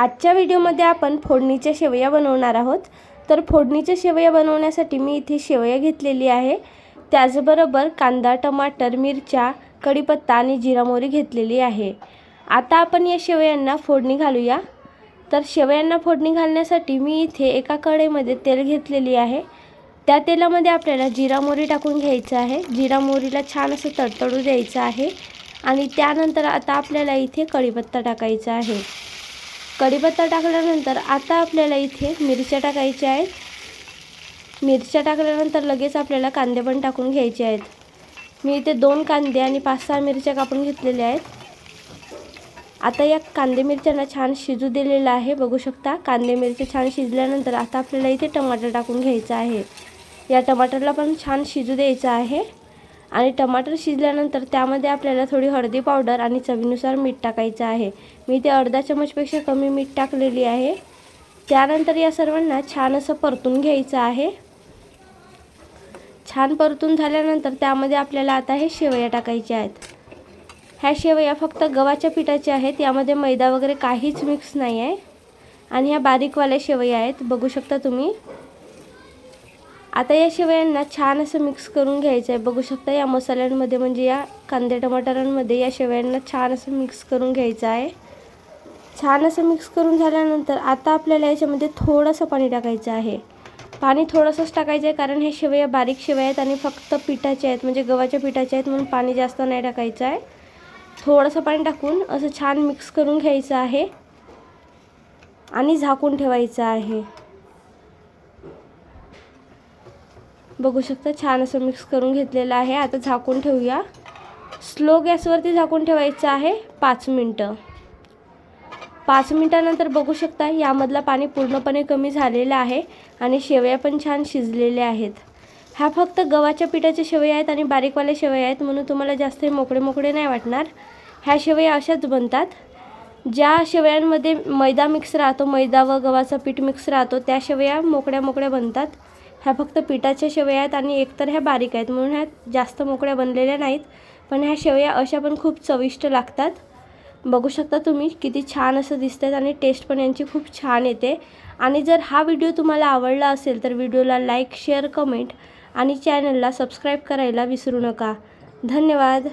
आजच्या व्हिडिओमध्ये आपण फोडणीच्या शेवया बनवणार आहोत. तर फोडणीच्या शेवया बनवण्यासाठी मी इथे शेवया घेतलेली आहे. त्याचबरोबर कांदा टमाटर मिरच्या कढीपत्ता आणि जिरा मोहरी घेतलेली आहे. आता आपण या शेवयांना फोडणी घालूया. तर शेवयांना फोडणी घालण्यासाठी मी इथे एका कढईमध्ये तेल घेतलेली आहे. त्या तेलामध्ये आपल्याला जिरा मोहरी टाकून घ्यायचं आहे. जिरा मोहरीला छान असं तडतडू द्यायचं आहे. आणि त्यानंतर आता आपल्याला इथे कढीपत्ता टाकायचा आहे. कढीपत्ता टाकल्यानंतर आता आपल्याला इथे मिरच्या टाकायच्या आहेत. मिरच्या टाकल्यानंतर लगेच आपल्याला कांदे पण टाकून घ्यायचे आहेत. मी इथे दोन कांदे आणि पाच सहा मिरच्या कापून घेतलेल्या आहेत. आता या कांदे मिरच्यांना छान शिजू दिलेलं आहे. बघू शकता कांदे मिरच्या छान शिजल्यानंतर आता आपल्याला इथे टमाटर टाकून घ्यायचं आहे. या टमाटरला पण छान शिजू द्यायचं आहे. आणि टमाटर शिजल्यानंतर त्यामध्ये आपल्याला थोडी हळदी पावडर आणि चवीनुसार मीठ टाकायचं आहे. मी ते अर्धा चमचपेक्षा कमी मीठ टाकलेली आहे. त्यानंतर या सर्वांना छान असं परतून घ्यायचं आहे. छान परतून झाल्यानंतर त्यामध्ये आपल्याला आता हे शेवया टाकायच्या आहेत. ह्या शेवया फक्त गव्हाच्या पिठाच्या आहेत. यामध्ये मैदा वगैरे काहीच मिक्स नाही आहे. आणि ह्या बारीकवाल्या शेवया आहेत. बघू शकता तुम्ही. आता या शेवयांना छान असं मिक्स करून घ्यायचं आहे बघू शकता या मसाल्यांमध्ये म्हणजे या कांदे टमाटरांमध्ये या शेवयांना छान असं मिक्स करून घ्यायचं आहे छान असं मिक्स करून झाल्यानंतर आता आपल्याला याच्यामध्ये थोडंसं पाणी टाकायचं आहे. पाणी थोडंसंच टाकायचं आहे कारण हे शेवया बारीक शेवया आहेत आणि फक्त पिठाचे आहेत. म्हणजे गव्हाच्या पिठाचे आहेत म्हणून पाणी जास्त नाही टाकायचं आहे थोडंसं पाणी टाकून असं छान मिक्स करून घ्यायचं आहे. आणि झाकून ठेवायचं आहे. बघू शकता छान असं मिक्स करून घेतलेलं आहे. आता झाकून ठेवूया. स्लो गॅसवरती झाकून ठेवायचं आहे पाच मिनटं. पाच मिनटानंतर बघू शकता यामधलं पाणी पूर्णपणे कमी झालेलं आहे आणि शेवया पण छान शिजलेल्या आहेत. ह्या फक्त गव्हाच्या पिठाच्या शेवया आहेत आणि बारीकवाल्या शेवया आहेत म्हणून तुम्हाला जास्त मोकळे मोकळे नाही वाटणार. ह्या शेवया अशाच बनतात. ज्या शेवयांमध्ये मैदा मिक्स राहतो मैदा व गव्हाचा पीठ मिक्स राहतो त्या शेवया मोकळ्या मोकळ्या बनतात. ह्या फक्त पिठाच्या शेवया आहेत आणि एकतर ह्या बारीक आहेत. म्हणून ह्या जास्त मोकळ्या बनलेल्या नाहीत. पण ह्या शेवया अशा पण खूप चविष्ट लागतात. बघू शकता तुम्ही किती छान असं दिसतात आणि टेस्ट पण यांची खूप छान येते. आणि जर हा व्हिडिओ तुम्हाला आवडला असेल तर व्हिडिओला लाईक शेअर कमेंट आणि चॅनलला सबस्क्राईब करायला विसरू नका. धन्यवाद.